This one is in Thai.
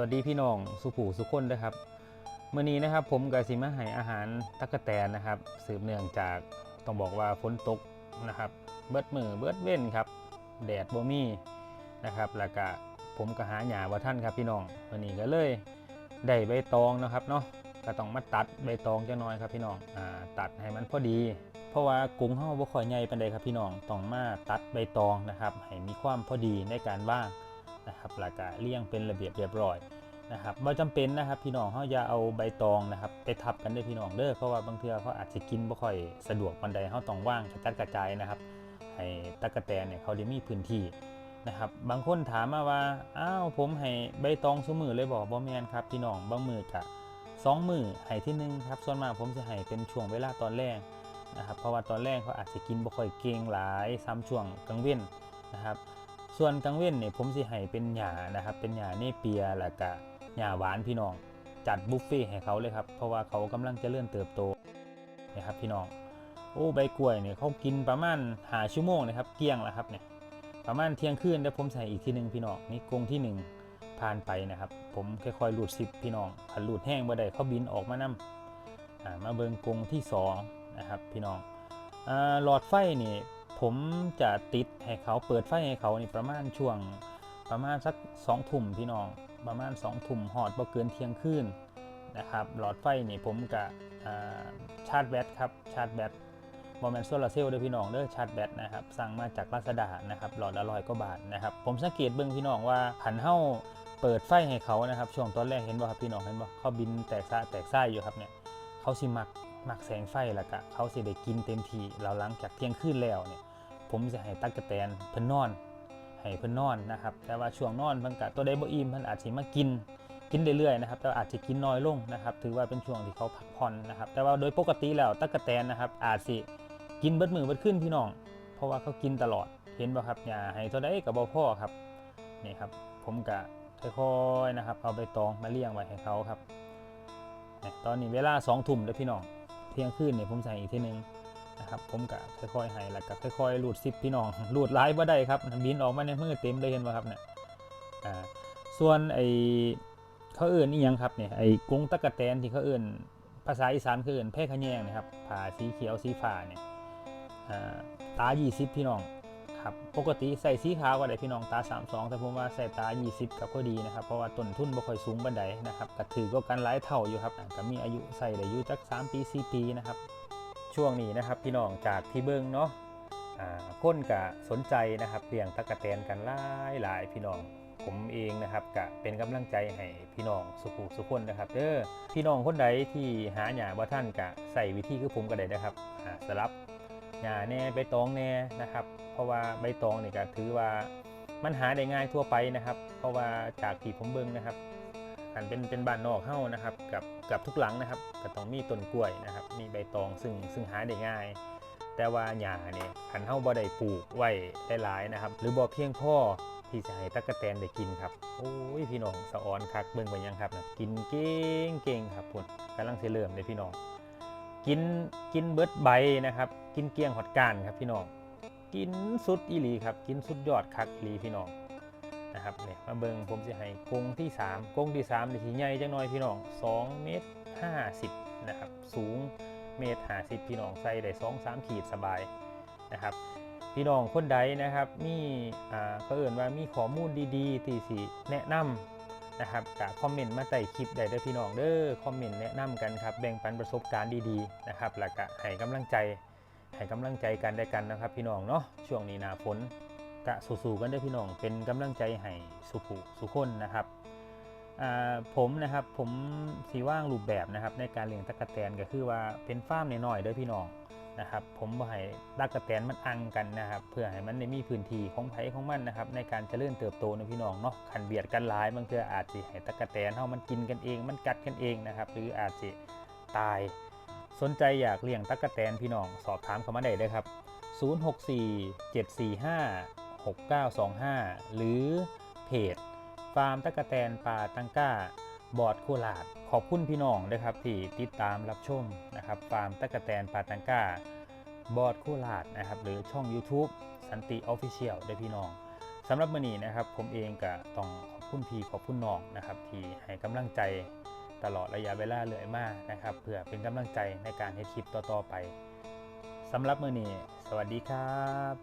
วัสดีพี่น้องสุผูสุคนด้วยครับเมื้อนี้นะครับผมกับสิมาให้อาหารตักกะแตนนะครับ สืบเนื่องจากต้องบอกว่าฝนตกนะครับ เบิดมือเบิดเว้นครับ แดดบ่มีนะครับ แล้วก็ผมก็หาหญ้าบ่าท่านครับพี่น้องเมื้อนี้ก็เลยได้ใบตองนะครับเนาะก็ต้องมาตัดใบตองจังน้อยครับพี่น้องอ่าตัดให้มันพอดี เพราะว่ากรุงเฮาบ่ค่อยใหญ่ปานใดครับพี่น้องต้องมาตัดใบตองนะครับให้มีความพอดีในการว่าง นะครับแล้วก็เลี่ยงเป็นระเบียบเรียบร้อยนะครับบ่จำเป็นนะครับพี่น้องเขาอย่าเอาใบตองนะครับไปทับกันด้อพี่น้องเด้อเพราะว่าบางเทื่อเขาอาจจะกินบ่ค่อยสะดวกปานใดเขาต้องว่างกระจัดกระจายนะครับให้ตะกะแตนเนี่ยเขาได้มีพื้นที่นะครับบางคนถามมาว่าอ้าวผมให้ใบตองซุมือเลยบอกบ่แมนครับพี่น้องบางมือกะสองมือให้ที่หนึ่งครับส่วนมากผมจะให้เป็นช่วงเวลาตอนแรกนะครับเพราะว่าตอนแรกเขาอาจจะกินบ่ค่อยเก่งหลายซ้ำช่วงกลางเว้นนะครับ ส่วนกลางเว้นเนี่ยผมสิให้เป็นหญ้านะครับ เป็นหญ้าเนเปียแล้วก็หญ้าหวานพี่น้องจัดบุฟเฟ่ให้เขาเลยครับ เพราะว่าเขากำลังจะเลื่อนเติบโตนะครับพี่น้องโอ้ใบกล้วยเนี่ยเขากินประมาณหาชั่วโมงนะครับ เกี้ยงแล้วครับเนี่ยประมาณเที่ยงคืนเดี๋ยวผมใส่อีกทีหนึ่งพี่น้องนี่กรงที่หนึ่งผ่านไปนะครับ ผมค่อยๆหลุดซิปพี่น้องผันหลุดแห้งบ่ได้เขาบินออกมานำมาเบิงกรงที่สองนะครับพี่น้องอหลอดไฟนี่ ผมจะติดให้เขาเปิดไฟให้เขานี่ประมาณช่วงประมาณสักสองทุ่มพี่น้องประมาณสองทุ่มหอดบ่เกินเที่ยงคืนนะครับหลอดไฟนี่ผมกับชาร์จแบตครับชาร์จแบตบอแมนโซลาร์เซลล์ด้วยพี่น้องเด้อชาร์จแบตนะครับสั่งมาจากลาซาด้านะครับหลอดละร้อยกว่าบาทนะครับผมสังเกตเบิ่งพี่น้องว่าผันเฮ้าเปิดไฟให้เขานะครับช่วงตอนแรกเห็นบ่ครับพี่น้องเห็นบ่เขาบินแตกซ่าแตกซ่าอยู่ครับเนี่ยเขาสิมักมักแสงไฟแล้วก็เขาสิได้กินเต็มที่แล้วหลังจากเที่ยงคืนแล้วเนี่ย ผมจะให้ตักกะแตนเพิ่นนอนให้เพิ่นนอนนะครับ แต่ว่าช่วงนอนเพิ่นกะตัวใดบ่อิ่มเพิ่นอาจสิมากินกินเรื่อยๆนะครับแต่าอาจจะกินน้อยลงนะครับ ถือว่าเป็นช่วงที่เขาพักผ่อนนะครับ แต่ว่าโดยปกติแล้วตักกะแตนนะครับ อาจสิกินเบิดมือเบิดขึ้นพี่น้อง เพราะว่าเขากินตลอดเห็นบ่ครับอย่าให้ตัวใดก็บ่พอครับนี่ครับ ผมกะค่อยๆนะครับ เอาใบตองมาเลี้ยงไว้ให้เขาครับตอนนี้เวลา2ทุ่มแล้วพี่น้องเที่ยงคืนเนี่ยผมใส่อีกทีหนึง นะครับผมก็ค่อยๆให้แล้วก็ค่อยๆหลุดซิปพี่น้องหลุดไลายบ่ได้ครับบินออกมาในมือเต็มเลยเห็นไหมครับเนี่ยอ่าส่วนไอเขาเอื่นนี่ยังครับเนี่ยไอกรงตะกะแตนที่เขาเอื่นภาษาอีสานเขาเอื่นแพร่ขะแยงนะครับผ่าสีเขียวสีฟ้าเนี่ยตา 20 พี่น้องครับปกติใส่สีขาวก็ได้พี่น้องตา 32 แต่ผมว่าใส่ตา 20 กับก็ดีนะครับ เพราะว่าต้นทุนบ่ค่อยสูงบันไดนะครับก็ถือก็กันหลายเท่าอยู่ครับก็มีอายุใส่ได้อยู่จัก 3 ปี 4 ปีนะครับ ช่วงนี้นะครับพี่น้องจากที่เบิ้งเนาะอ่าคนกะสนใจนะครับเลี้ยงตะกะแตนกันหลายหลายพี่น้อง ผมเองนะครับกะเป็นกำลังใจให้พี่น้องสุขุสุขคนนะครับเด้อพี่น้องคนใดที่หาหญ้าบ่ท่านกะใส่วิธีคือผมก็ได้นะครับสลับหญ้าแน่ใบตองแน่นะครับ เพราะว่าใบตองนี่ก็ถือว่ามันหาได้ง่ายทั่วไปนะครับ เพราะว่าจากที่ผมเบิ่งนะครับ อันเป็นเป็นบ้านนอกเฮ้านะครับกับกับทุกหลังนะครับก็ต้องมีต้นกล้วยนะครับ มีใบตองซึ่งซึ่งหาได้ง่าย แต่ว่าหญ้าเนี่ยคันเฮ้าบ่ได้ปลูกไว้ได้หลายนะครับ หรือบ่เพียงพอที่จะให้ตั๊กแตนได้กินครับโอ้ยพี่น้องสะออนคักเบิ่งไปยังครับนะกินเก่งเก่งครับพุ่นกำลังเสเริ่มเลยพี่น้องกินกินเบิดใบนะครับ กินเกี้ยงหอดกานครับพี่น้องกินสุดอีหลีครับ กินสุดยอดคักอีหลีพี่น้อง นะครับเนี่ยมาเบิงผมจะให้กงที่ 3กงที่3นี่สิใหญ่จังน้อยพี่น้อง2เมตร50นะครับสูงเมตร50พี่น้องใส่ได้2 3ขีดสบายนะครับพี่น้องคนใดนะครับมีอ่าก็เอื่นว่ามีข้อมูลดีๆที่สิแนะนำนะครับกคอมเมนต์มาใต้คลิปได้เด้อพี่น้องเด้อคอมเมนต์แนะนำกันครับแบ่งปันประสบการณ์ดีๆนะครับแล้วก็ให้กำลังใจให้กำลังใจกันได้กันนะครับ พี่น้องเนาะช่วงนี้หนาฝน กะสู้ๆกันด้อพี่น้องเป็นกำลังใจให้สุขุสุคนนะครับผมนะครับผมสีว่างรูปแบบนะครับในการเลี้ยงตะกะแตนก็คือว่าเป็นฟาร์มน้อยๆด้อพี่น้องนะครับผมบ่ให้ตะกะแตนมันอังกันนะครับเพื่อให้มันได้มีพื้นที่ของไผของมันนะครับในการเจริญเติบโตนะพี่น้องเนาะขันเบียดกันหลายบางเทื่ออาจสิให้ตะกะแตนเฮามันกินกันเอง มันกัดกันเองนะครับหรืออาจสิตาย สนใจอยากเลี้ยงตะกะแตนพี่น้องสอบถามเข้ามาได้เลยครับ 064 745 6925 หรือเพจ ฟาร์มตะกะแตนป่าตังก้า บอดโคราชขอบคุณพี่น้องด้วยครับที่ติดตามรับชมนะครับ ฟาร์มตะกะแตนป่าตังก้า บอดโคราชนะครับ หรือช่อง YouTube สันติออฟฟิเชียลด้วยพี่น้องสำหรับมื้อนี้นะครับ ผมเองก็ต้องขอบคุณพี่ขอบคุณน้องนะครับ ที่ให้กำลังใจตลอดระยะเวลาเหลือยมากนะครับ เพื่อเป็นกำลังใจในการเฮ็ดคลิปต่อๆไปสำหรับมื้อนี้ สวัสดีครับ